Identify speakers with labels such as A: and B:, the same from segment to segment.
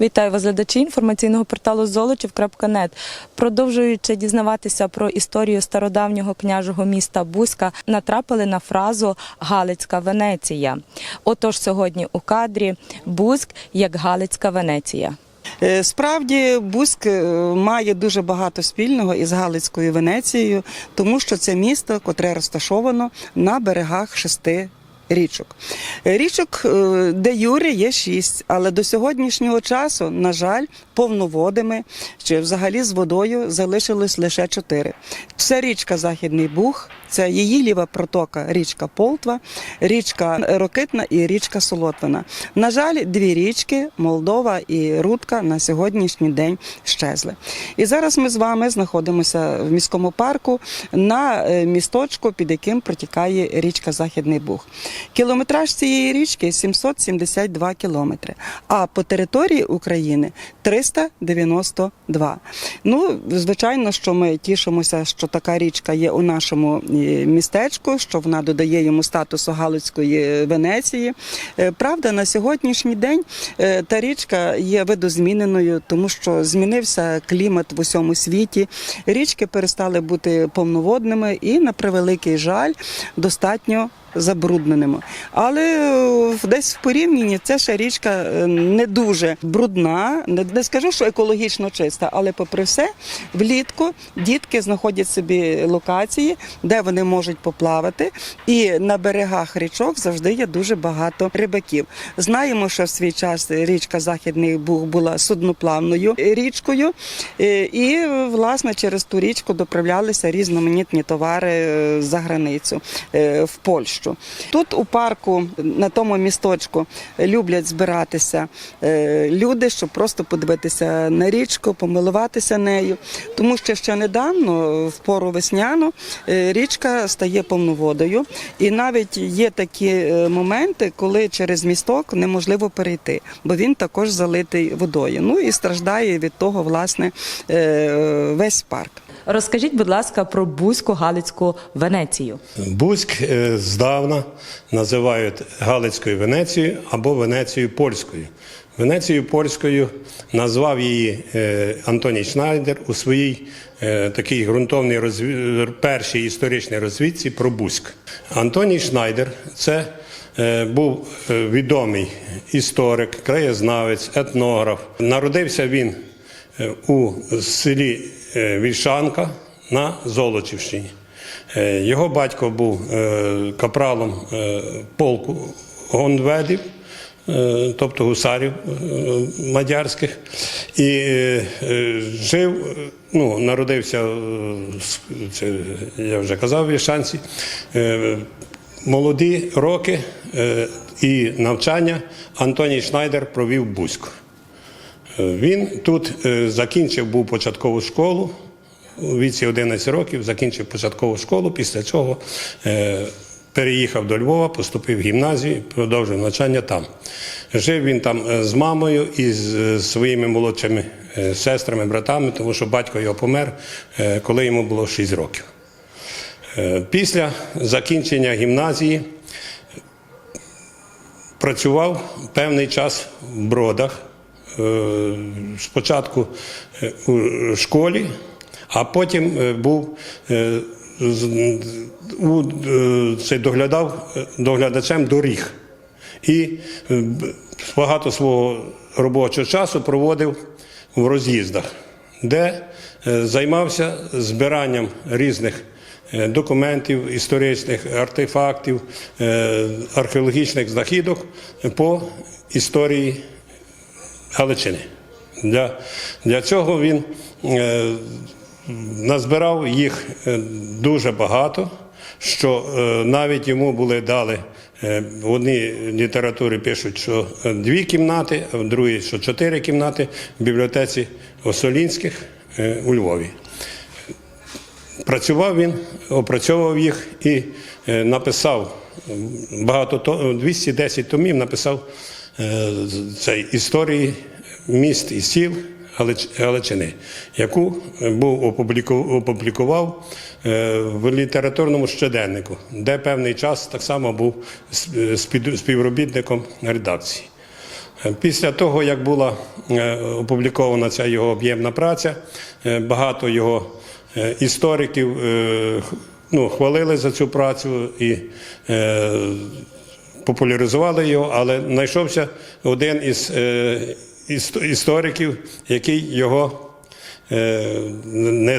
A: Вітаю вас, глядачі інформаційного порталу Золочів.нет. Продовжуючи дізнаватися про історію стародавнього княжого міста Бузька, натрапили на фразу Галицька Венеція. Отож, сьогодні у кадрі Бузьк як Галицька Венеція.
B: Е, Справді Бузьк е, має дуже багато спільного із Галицькою Венецією, тому що це місто, котре розташовано на берегах шести. Річок. Річок, е, де Юрі є шість, але до сьогоднішнього часу, на жаль, повноводими чи взагалі з водою залишилось лише чотири. Це річка Західний Буг, це її ліва протока, річка Полтва, річка Рокитна і річка Солотвина. На жаль, дві річки Молдова і Рудка на сьогоднішній день щезли. І зараз ми з вами знаходимося в міському парку на е, місточку, під яким протікає річка Західний Буг. Кілометраж цієї річки 772 кілометри, а по території України 392. Ну, звичайно, що ми тішимося, що така річка є у нашому е, містечку, що вона додає йому статусу Галицької Венеції. Е, Правда, на сьогоднішній день е, та річка є видозміненою, тому що змінився клімат в усьому світі. Річки перестали бути повноводними і, на превеликий жаль, достатньо забрудненими. Але е, десь в порівнянні це ще річка е, не дуже брудна, не, скажу, що екологічно чиста, але попри все, влітку дітки знаходять собі локації, де вони можуть поплавати. І на берегах річок завжди є дуже багато рибаків. Знаємо, що в свій час річка Західний Буг була судноплавною річкою, е, і власне через ту річку доправлялися різноманітні товари за границю в Польщу. Тут у парку на тому місточку люблять збиратися е, люди, щоб просто подивитися на річку, помилуватися нею. Тому що ще недавно, в пору весняну, е, річка стає повноводою, і навіть є такі е, моменти, коли через місток неможливо перейти, бо він також залитий водою. Ну і страждає від того, власне, весь парк.
A: Розкажіть, будь ласка, про Бузьку Галицьку Венецію.
C: Бузьк е, здавна називають Галицькою Венецією або Венецією Польською. Венецією Польською назвав її е, Антоній Шнайдер у своїй е, такій ґрунтовній розві... першій історичній розвідці про Бузьк. Антоній Шнайдер це був відомий історик, краєзнавець, етнограф. Народився він у селі е, Вільшанка на Золочівщині. Е, Його батько був е, капралом е, полку Гондведів, е, тобто гусарів е, мадярських, і е, е, жив, е, ну, народився, е, це я вже казав в Єшанці, е, молоді роки е, і навчання Антоній Шнайдер провів Бузьку. Е, Він тут е, закінчив був початкову школу у віці 11 років, закінчив початкову школу, після чого е, переїхав до Львова, поступив в гімназію, продовжив навчання там. Жив він там з мамою і з своїми молодшими сестрами, братами, тому що батько його помер, коли йому було 6 років. Після закінчення гімназії працював певний час в бродах. Е, Спочатку е, у школі, а потім е, був у, цей доглядав доглядачем доріг. І багато свого робочого часу проводив в роз'їздах, де займався збиранням різних документів, історичних артефактів, археологічних знахідок по історії Галичини. Для, для цього він е, назбирав їх е, дуже багато, що е, навіть йому були дали. е, В одній літературі пишуть, що е, дві кімнати, а в другій, що чотири кімнати в бібліотеці Осолінських у Львові. Працював він, опрацьовував їх і написав багато 210 томів, написав цей історії міст і сіл Галичини, яку е, був опубліку- опублікував е, в літературному щоденнику, де певний час так само був спід- співробітником редакції. Е, Після того, як була е, опублікована ця його об'ємна праця, е, багато його е, істориків е, ну, хвалили за цю працю і е, популяризували його, але знайшовся один із е, істориків, який його е,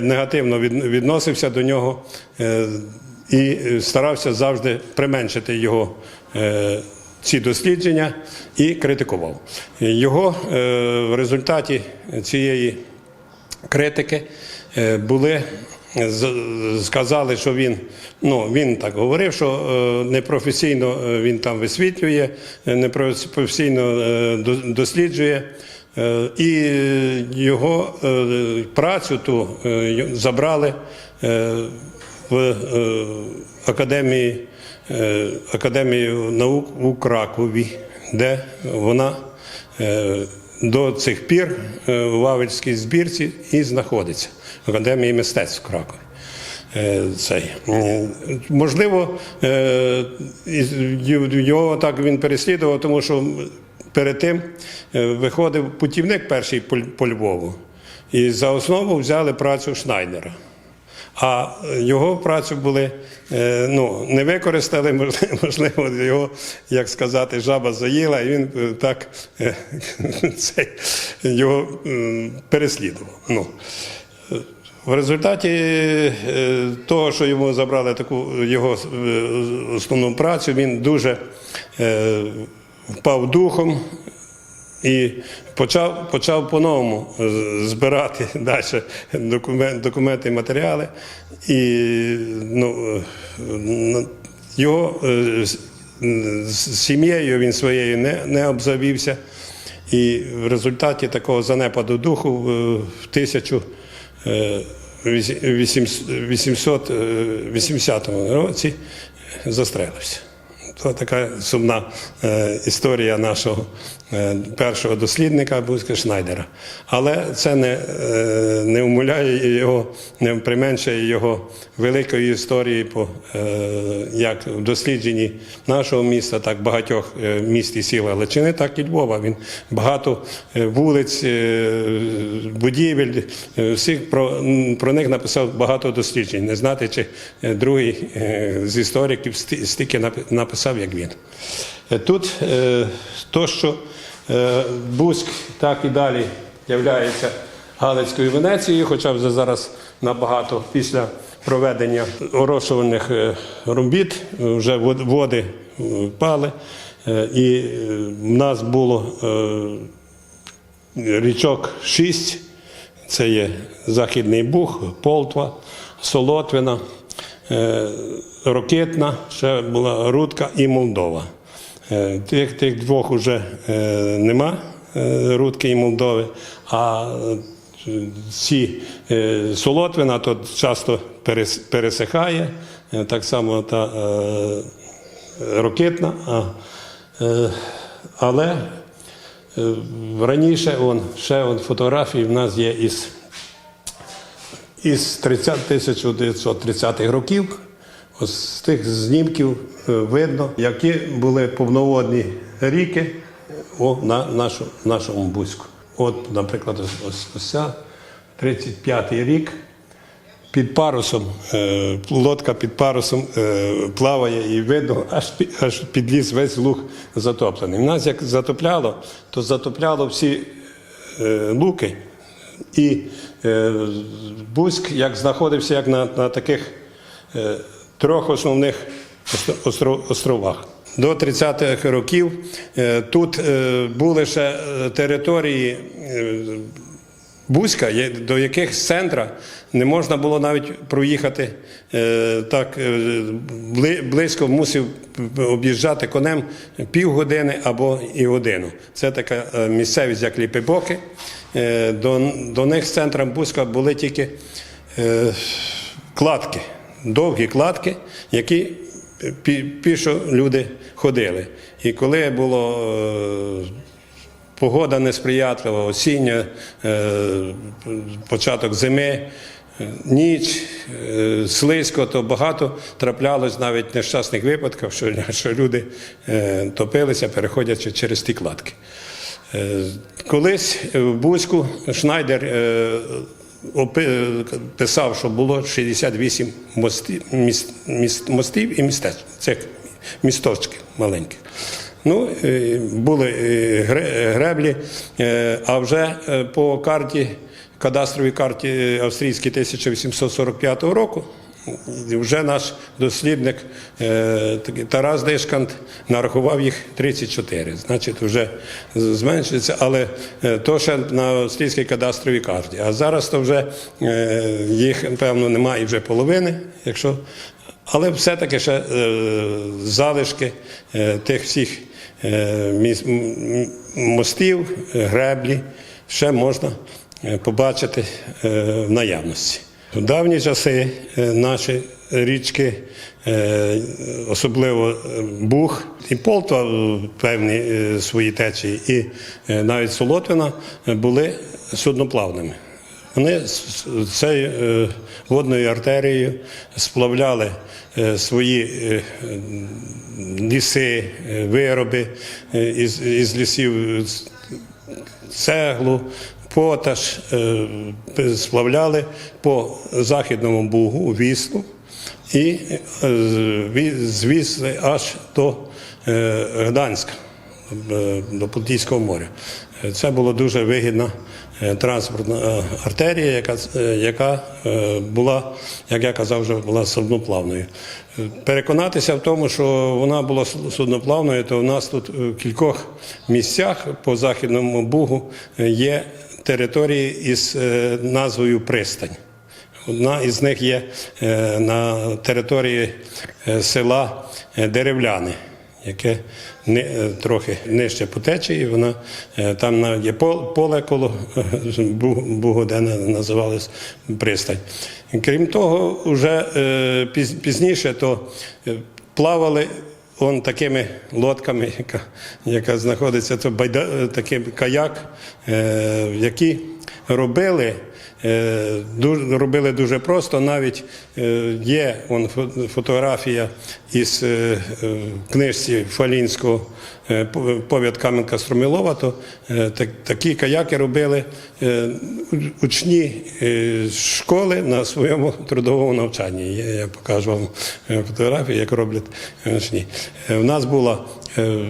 C: негативно відносився до нього е, і старався завжди применшити його е, ці дослідження і критикував. Його в результаті цієї критики були. Сказали, що він ну він так говорив, що е, непрофесійно е, він там висвітлює, е, непрофесійно досліджує, і його працю ту забрали в академії, академію наук у Кракові, де вона до цих пір в у Вавельській збірці і знаходиться в Академії мистецтв в Кракові. Е, Цей. Е, Можливо, е, його так він переслідував, тому що перед тим е, виходив путівник перший по Львову, і за основу взяли працю Шнайдера. А його працю були е, ну, не використали, можливо, його, як сказати, жаба заїла, і він е, так е, цей, його переслідував. Ну. В результаті того, що йому забрали таку його основну працю, він дуже впав духом і почав, почав по-новому збирати далі документ, документи матеріали. І ну, е, його е, сім'єю він своєю не, не обзавівся. І в результаті такого занепаду духу е, в тисячу. е, вісім- 880 році застрелився. То така сумна е, історія нашого е, першого дослідника Бузька Шнайдера. Але це не, е, не умуляє його, не применшує його великої історії по е, як в дослідженні нашого міста, так багатьох е, міст і сіл Галичини, так і Львова. Він багато е, вулиць, е, будівель, всіх про, про них написав багато досліджень. Не знати, чи другий з істориків стільки напи- написав, як він. Е, Тут е, то, що е, Бузьк так і далі являється Галицькою Венецією, хоча вже зараз набагато після проведення орошувальних робіт вже води впали. Е, І в нас було річок шість. Це є Західний Буг, Полтва, Солотвина, е, Рокитна, ще була Рудка і Молдова. Е, Тих, тих двох вже е, нема Рудки і Молдови, а ці Солотвина то часто пересихає, так само та Рокитна. Е, але Раніше он, ще он, фотографії в нас є із, із 30 1930-х років. Ось з тих знімків е, видно, які були повноводні ріки о, на нашу, нашому Бузьку. От, наприклад, ось, ось, ця 35-й рік. Під парусом, е, лодка під парусом е, плаває і видно, аж, аж під ліс весь луг затоплений. У нас як затопляло, то затопляло всі е, луки. І е, Бузьк як знаходився як на, на таких е, трьох основних остро- остро- островах. До 30-х років е, тут е, були ще е, території. е, Бузька, до яких з центра не можна було навіть проїхати е, так е, близько, мусив об'їжджати конем півгодини або і годину. Це така е, місцевість, як Ліпебоки. Е, До, до них з центра Бузька були тільки е, кладки, довгі кладки, які пі- пішо люди ходили. І коли було е, Погода несприятлива, осіння, е, початок зими, е, ніч, е, слизько, то багато траплялось навіть нещасних випадків, що, що люди е, топилися, переходячи через ті кладки. Е, Колись в Бузьку Шнайдер е, е, писав, що було 68 мостів, мостів і містеч, цих місточків маленьких. Ну, е, були е, греблі, е, а вже е, по карті, кадастровій карті е, австрійській 1845 року, вже наш дослідник е, Тарас Дишкант нарахував їх 34. Значить, вже зменшується, але е, то ще на австрійській кадастровій карті. А зараз то вже е, їх, певно, немає вже половини, якщо. Але все-таки ще залишки тих всіх е, мостів, греблі ще можна побачити в наявності. В давні часи е, наші річки, е, особливо е, Буг і Полтва певні свої течії, і навіть Солотвина були судноплавними. Вони цією водною артерією сплавляли свої ліси, вироби із, лісів цеглу, поташ, е, сплавляли по західному бугу Віслу і е, звізли аж до е, Гданська, до Балтійського моря. Це була дуже вигідна транспортна артерія, яка, яка була, як я казав, вже була судноплавною. Переконатися в тому, що вона була суд- судноплавною, то у нас тут в кількох місцях по західному бугу є території із е, назвою Пристань. Одна із них є е, на території е, села Деревляни, яке трохи нижче по течії. Вона там навіть є поле коло е, Бу- Бугу, де на- називалась пристань. Крім того, вже пізніше то плавали. Он такими лодками, яка, яка знаходиться, то байда, е, такий каяк, е, які робили, е, робили дуже просто. Навіть е, є он, фо- фотографія із е, книжці Фалінського повід Кам'янка Стромилова, то такі каяки робили учні школи на своєму трудовому навчанні. Я, покажу вам фотографії, як роблять учні. У нас було е,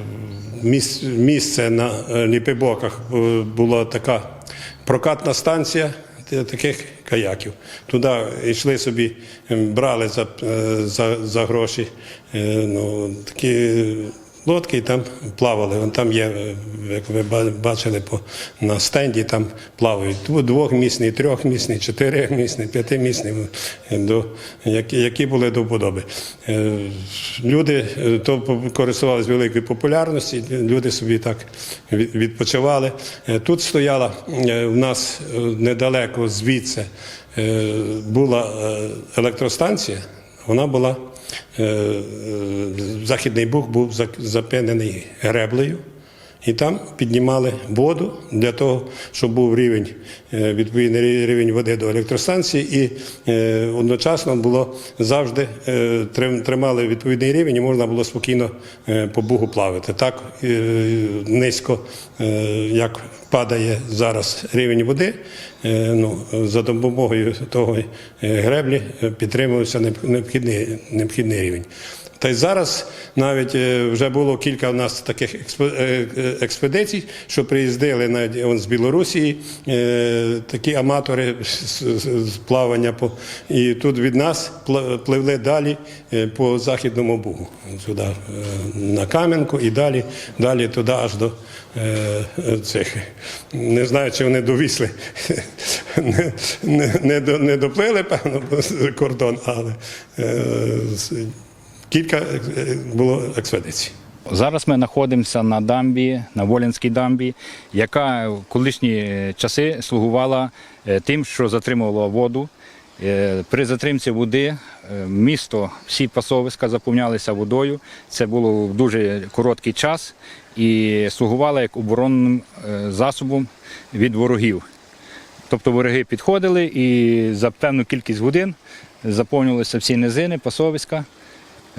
C: місце на Ліпибоках, була така прокатна станція та- таких каяків. Туди йшли собі, е, брали за, е, за, за гроші е, ну, такі лодки і там плавали. Вон Там є, е, як ви бачили по, на стенді, там плавають Дво- двохмісний, трьохмісний, чотиримісний, п'ятимісний, е, до, які, були до вподоби. Е, Люди то користувалися великою популярністю, люди собі так відпочивали. Тут стояла в нас недалеко звідси була електростанція, вона була. Е, е, Західний Буг був запинений греблею, і там піднімали воду для того, щоб був рівень, е, відповідний рівень води до електростанції, і е, одночасно було завжди е, тримали відповідний рівень, і можна було спокійно по бугу плавати. Так низько, як падає зараз рівень води, ну, за допомогою того греблі підтримувався необхідний, необхідний рівень. Та й зараз навіть е, вже було кілька у нас таких е, е, експедицій, що приїздили навіть он з Білорусі такі аматори з, плавання по і тут від нас пливли далі по західному бугу, сюди на Кам'янку і далі, далі туди аж до цих. Не знаю, чи вони довісли, не, не, не, доплили, певно, кордон, але. е, Кілька е, було експедицій.
D: Зараз ми знаходимося на дамбі, на Волинській дамбі, яка в колишні часи слугувала е, тим, що затримувала воду. Е, При затримці води місто, всі пасовиська заповнялися водою. Це було в дуже короткий час і слугувала як оборонним засобом від ворогів. Тобто вороги підходили і за певну кількість годин заповнювалися всі низини, пасовиська.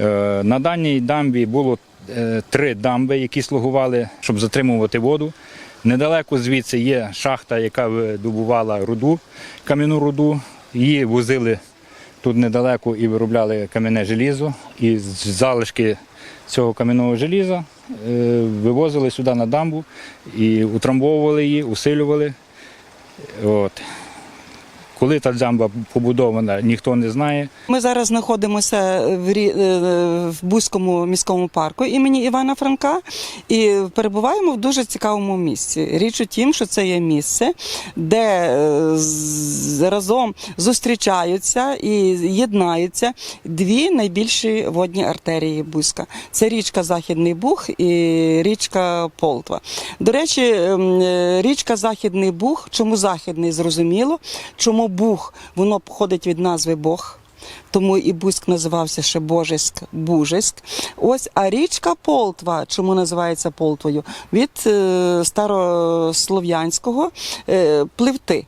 D: Е, На даній дамбі було е, три дамби, які слугували, щоб затримувати воду. Недалеко звідси є шахта, яка видобувала руду, кам'яну руду. Її возили тут недалеко і виробляли кам'яне желізо. І з залишки цього кам'яного желіза е, вивозили сюди на дамбу і утрамбовували її, усилювали. От. Коли та дамба побудована, ніхто не знає.
B: Ми зараз знаходимося в, е, в Бузькому міському парку імені Івана Франка і перебуваємо в дуже цікавому місці. Річ у тім, що це є місце, де е, разом зустрічаються і єднаються дві найбільші водні артерії Бузька. Це річка Західний Буг і річка Полтва. До речі, ем, е, річка Західний Буг, чому західний зрозуміло, чому Буг воно походить від назви Бог. Тому і Бузьк називався ще Божеськ, Бужеськ. Ось, а річка Полтва, чому називається Полтвою? Від е, старослов'янського е, пливти.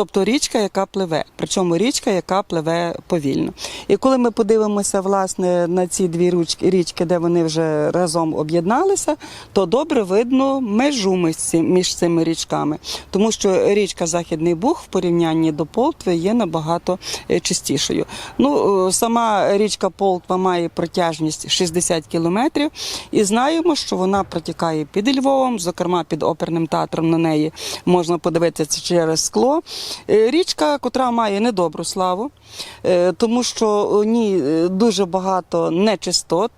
B: Тобто річка, яка пливе, причому річка, яка пливе повільно. І коли ми подивимося власне на ці дві річки, де вони вже разом об'єдналися, то добре видно межу між цими річками, тому що річка Західний Буг в порівнянні до Полтви є набагато е, чистішою. Ну, е, сама річка Полтва має протяжність 60 кілометрів, і знаємо, що вона протікає під Львовом, зокрема під оперним театром на неї можна подивитися через скло. Е, Річка, котра має недобру славу, е, тому що у ній е, дуже багато нечистот.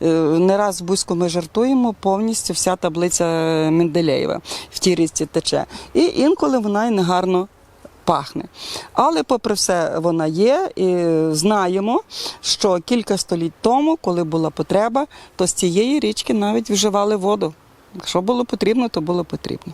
B: Не раз в Бузьку ми жартуємо, повністю вся таблиця Менделєєва в тій річці тече. І інколи вона й негарно пахне. Але, попри все, вона є, і знаємо, що кілька століть тому, коли була потреба, то з цієї річки навіть вживали воду. Якщо було потрібно, то було потрібно.